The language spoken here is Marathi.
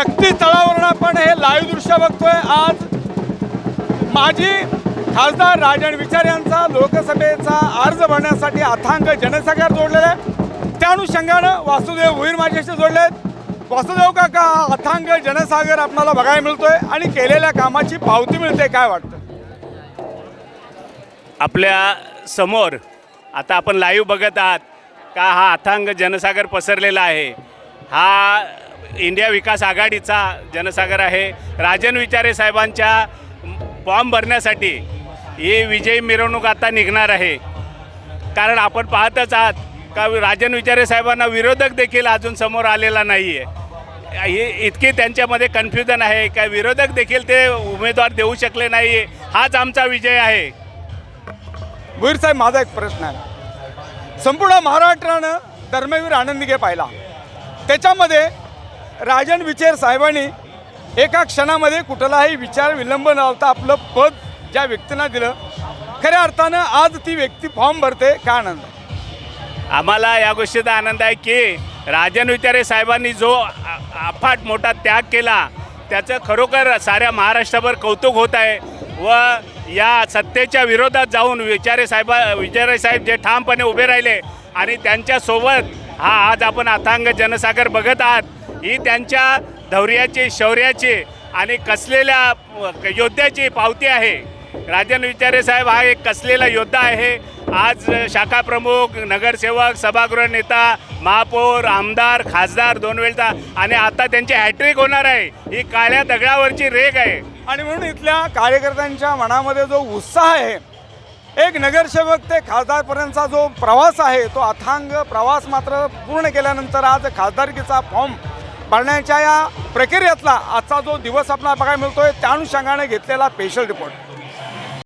शक्ती तळावरून आपण हे लाईव्ह दृश्य बघतोय. आज माजी खासदार राजन विचार यांचा लोकसभेचा अर्ज भरण्यासाठी अथांग जनसागर जोडलेला आहे त्या अनुषंगानं वासुदेव भुईर माझ्याशी जोडले आहेत. वासुदेव काका हा अथांग जनसागर आपल्याला बघायला मिळतोय आणि केलेल्या कामाची पावती मिळते काय वाटतं? आपल्यासमोर आता आपण लाईव्ह बघत आहात का हा अथांग जनसागर पसरलेला आहे? हा इंडिया विकास आघाडीचा जनसागर आहे. राजन विचारे साहेबांच्या फॉर्म भरण्यासाठी ही विजयी मिरवणूक आता निघणार आहे. कारण आपण पाहतच आहात का राजन विचारे साहेबांना विरोधक देखील अजून समोर आलेला नाही आहे हे इतकी त्यांच्यामध्ये कन्फ्युजन आहे का विरोधक देखील ते उमेदवार देऊ शकले नाही हाच आमचा विजय आहे. भुईर साहेब माझा एक प्रश्न आहे. संपूर्ण महाराष्ट्रानं धर्मवीर आनंदीगे पाहिला. त्याच्यामध्ये राजन विचार साहेबांनी एका क्षणामध्ये कुठलाही विचार विलंब न लावता आपलं पद ज्या व्यक्तींना दिलं खऱ्या अर्थानं आज ती व्यक्ती फॉर्म भरते का आनंद आम्हाला या गोष्टीचा आनंद आहे की राजन विचारे साहेबांनी जो अफाट मोठा त्याग केला त्याचं खरोखर साऱ्या महाराष्ट्राभर कौतुक होत आहे व या सत्तेच्या विरोधात जाऊन विचारे साहेबा विचारे साहेब जे ठामपणे उभे राहिले आणि त्यांच्यासोबत हा आज आपण अथांग जनसागर बघत आहात. ही त्यांच्या धैर्याची शौर्याची आणि कसलेल्या योद्ध्याची पावती आहे. राजन विचारे साहेब हा एक कसलेला योद्धा आहे. आज शाखा प्रमुख नगरसेवक सभागृह नेता महापौर आमदार खासदार दोन वेळचा आणि आता त्यांची हॅट्रिक होणार आहे. ही काळ्या दगडावरची रेग आहे. आणि म्हणून इथल्या कार्यकर्त्यांच्या मनामध्ये जो उत्साह आहे एक नगरसेवक ते खासदारपर्यंतचा जो प्रवास आहे तो अथांग प्रवास मात्र पूर्ण केल्यानंतर आज खासदारकीचा फॉर्म भरण्याच्या या प्रक्रियेतला आजचा जो दिवस आपला बघायला मिळतोय त्या अनुषंगाने घेतलेला स्पेशल रिपोर्ट